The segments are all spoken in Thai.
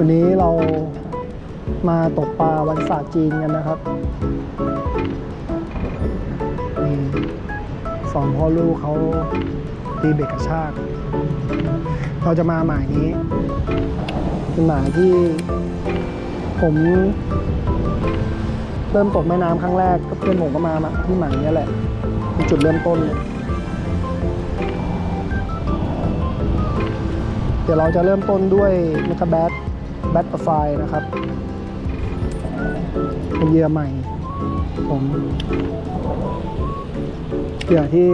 วันนี้เรามาตกปลาวันศาสตร์จีนกันนะครับนี่สองพ่อลูกเขาตีเบ็ดกระชาก เราจะมาหมายนี้ เป็นหมายที่ผมเริ่มตกแม่น้ำครั้งแรกก็เพื่อนผมก็มามาที่หมายนี้แหละเป็นจุดเริ่มต้นเลยเดี๋ยวเราจะเริ่มต้นด้วยมกาแบท แบทไฟนะครับเป็นเยื่อใหม่ผมเหยื่อที่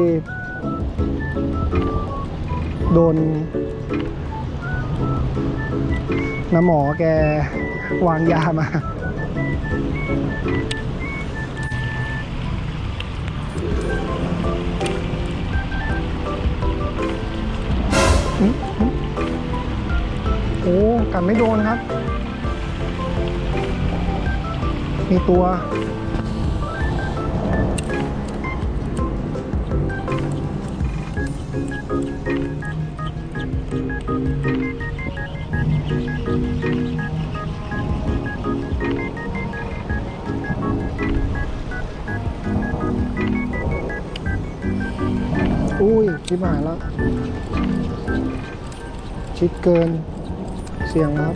โดนน้ำหมอแกวางยามา กัดไม่โดนครับ มีตัว อุ้ยชิบหายแล้ว ชิดเกิน สียงครับ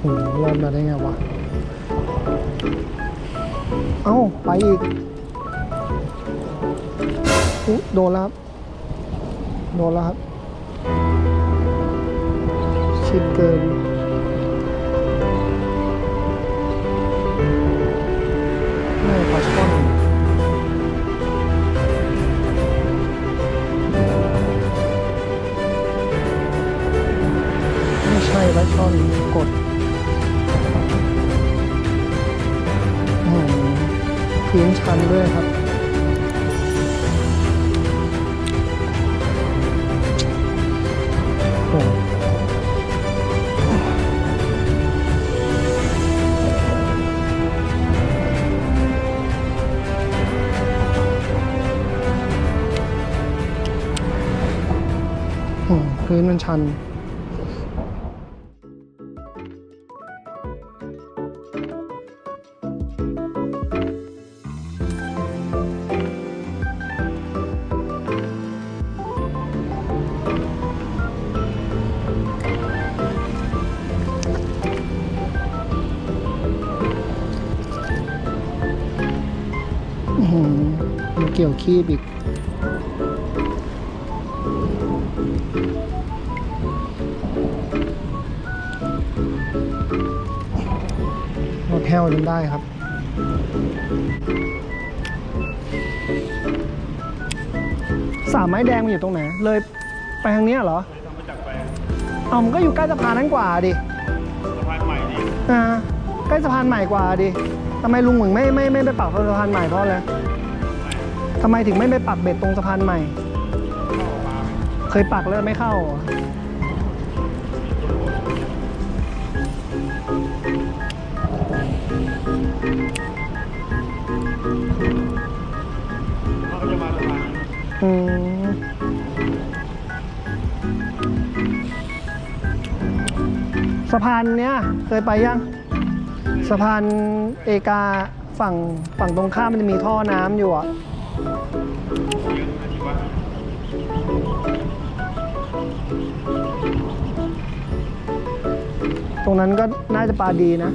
โหรอดมาได้ไงวะ เอ้า ไปอีกอุ๊โดนแล้วครับ โดนแล้วครับ ชิดเกิน พื้นชันด้วยครับโอ้พื้นมันชัน เกี่ยวขี้อีกรถแห้วจนได้ครับสามไม้แดงมันอยู่ตรงไหน เลยไปทางเนี้ยเหรอเอามันก็อยู่ใกล้สะพานนั้นกว่าดิสะพานใหม่นี่อ่า ล้สะพานใหม่กว่าดิทำไมลุงเหมือนไม่ไม่ไม่ไปปักตรงสะพานใหม่เพราะอะไรทำไมถึงไม่ไปปักเบ็ดตรงสะพานใหม่เข้าออกมาไหมเคยปักแล้วไม่เข้าเหรอเขาก็จะมาสะพานนี้อืมสะพานเนี้ยเคยไปยัง สะพานเอกาฝั่งฝั่งตรงข้ามมันจะมีท่อน้ำอยู่อะเยอะอาชีวะตรงนั้นก็น่าจะปลาดีนะ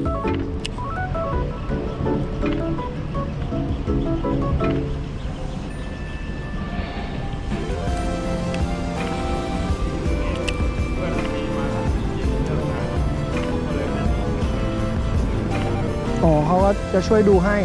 จะช่วยดูให้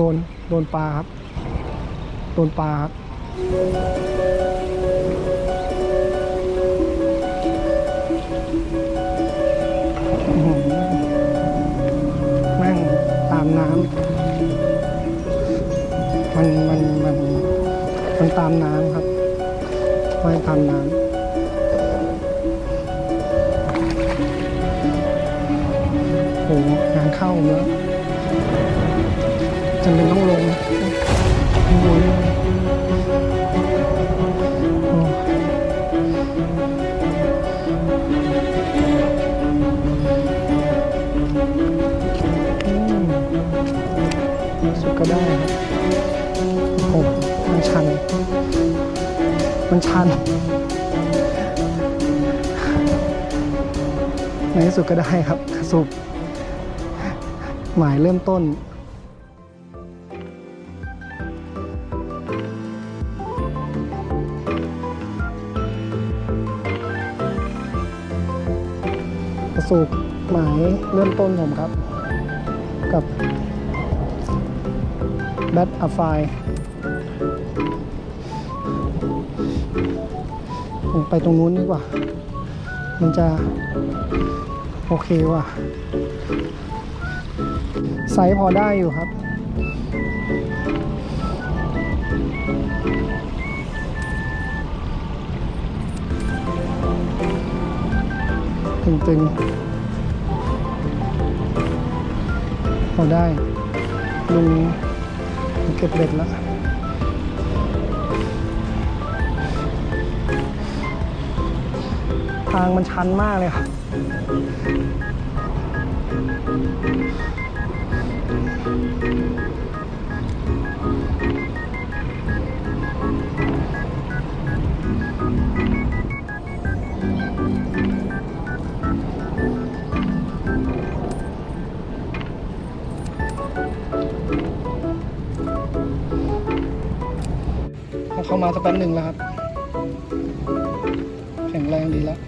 ดนโดนปลาครับ โดนปลาครับแม่งตามน้ำมันมันมันมันตามน้ำครับว่ายตามน้ำโหงานเข้าเยอะำเป็นต้องลงข้างบนสึกก็ได้ครับโอ้มันชัน มันชันในที่สุดก็ได้ครับ สุบหมายเริ่มต้น ประสบหมายเริ่มต้นผมครับ กับแบทอะไฟผมไปตรงนู้นดีกว่า มันจะ โอเคว่ะไซส์พอได้อยู่ครับ ตึงๆพอได้ลุงเก็บเบ็ดแล้วทางมันชันมากเลยครับ มาสักแป๊บหนึ่งแล้วครับ แข็งแรงดีแล้ว